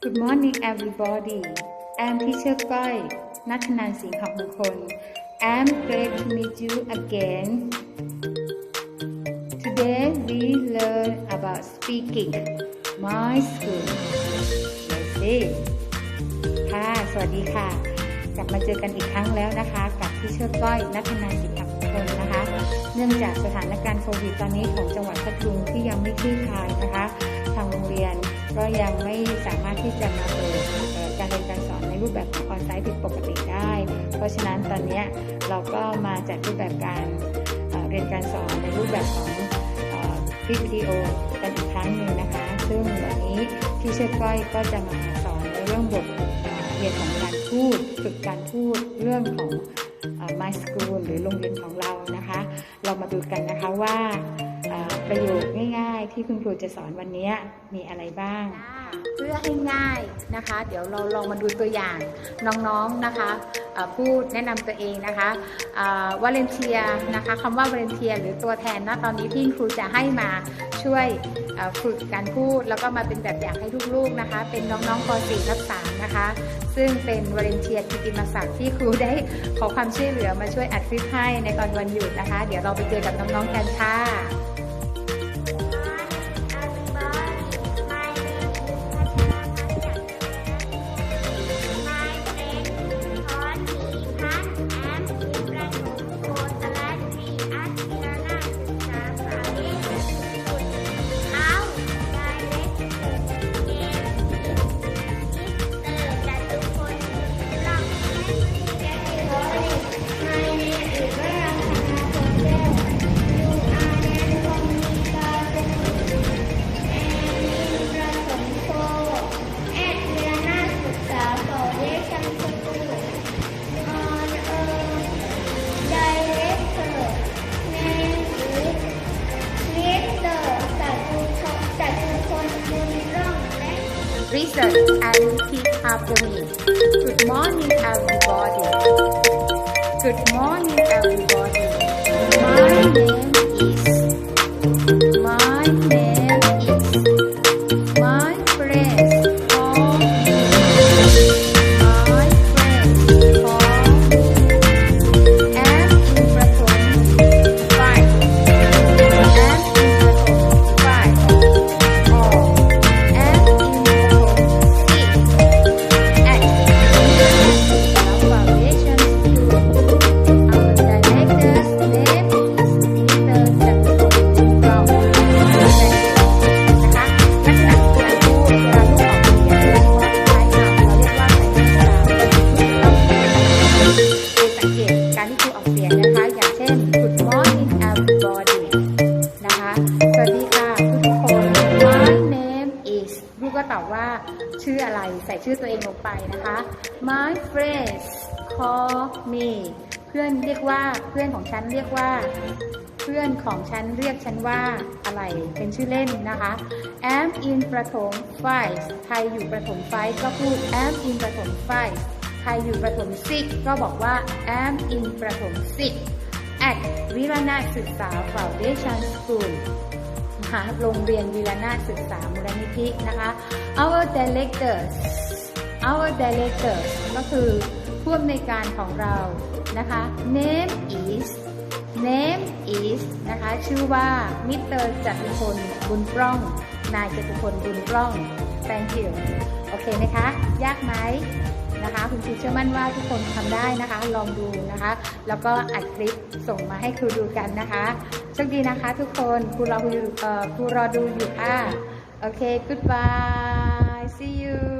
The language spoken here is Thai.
Good morning everybody I'm teacher ก้อยนัทนันสิงห์มงคล I'm glad to meet you again Today we learn about speaking my school Let's see ค่ะ สวัสดีค่ะ กลับมาเจอกันอีกครั้งแล้วนะคะ กับที่เชื่อก้อยนัทนันสิงห์มงคลนะคะ เนื่องจากสถานการณ์โควิดตอนนี้ของจังหวัดพัทลุงที่ยังไม่คลี่คลายนะคะ ก็ยังไม่สามารถที่จะมาเปิดการเรียนการสอนในรูปแบบของออนไลน์ผิดปกติได้ เพราะฉะนั้นตอนนี้เราก็มาจัดรูปแบบการเรียนการสอนในรูปแบบของคลิปวิดีโอกันอีกครั้งหนึ่งนะคะ ซึ่งวันนี้ที่เชื่อก้อยก็จะมาสอนในเรื่องบทเรียนของการพูดฝึกการพูดเรื่องของ My School หรือโรงเรียนของเรานะคะ เรามาดูกันนะคะว่าประโยายๆที่คุณครูจะสอนวันนี้มีอะไรบ้าง เพื่อให้ง่ายนะคะ เดี๋ยวเราลองมาดูตัวอย่างน้องๆนะคะพูดแนะนำตัวเองนะคะวาเลนเทียนะคะคำว่าวาเลนเทียหรือตัวแทนนะตอนนี้ที่ครูจะให้มาช่วยฝึกการพูด แล้วก็มาเป็นแบบอย่างให้ลูกๆนะคะ เป็นน้องๆป .4 ทับ3นะคะ ซึ่งเป็นวาเลนเทียกิติมศักดิ์ที่ครูได้ขอความช่วยเหลือมาช่วยอัดคลิปให้ในตอนวันหยุดนะคะ เดี๋ยวเราไปเจอกับน้องๆกันค่ะ Research and after me. Good morning, everybody. Good morning, everybody. ใส่ชื่อตัวเองลงไปนะคะ My friends call me เพื่อนเรียกว่าเพื่อนของฉันเรียกว่า เพื่อนของฉันเรียกฉันว่าอะไรเป็นชื่อเล่นนะคะ am in ประถม five ใครอยู่ประถม five ก็พูด am in ประถม five ใครอยู่ประถม six ก็บอกว่า am in ประถม six at วิรนาศึกษา foundation school มหาโรงเรียนวิรนาถศึกษามูลนิธินะคะ our directors our directors ก็คือผู้อำนวยการของเรานะคะ name is name is นะคะชื่อว่ามิสเตอร์จตุพลบุญปล้อง นายจตุพลบุญปล้อง thank you โอเคไหมคะ ยากไหมนะคะคุณครูเชื่อมั่นว่าทุกคนทำได้นะคะ ลองดูนะคะ แล้วก็อัดคลิปส่งมาให้ครูดูกันนะคะโชคดีนะคะทุกคนครูรอยู่ครูรอดูอยู่ค่ะโอเค goodbye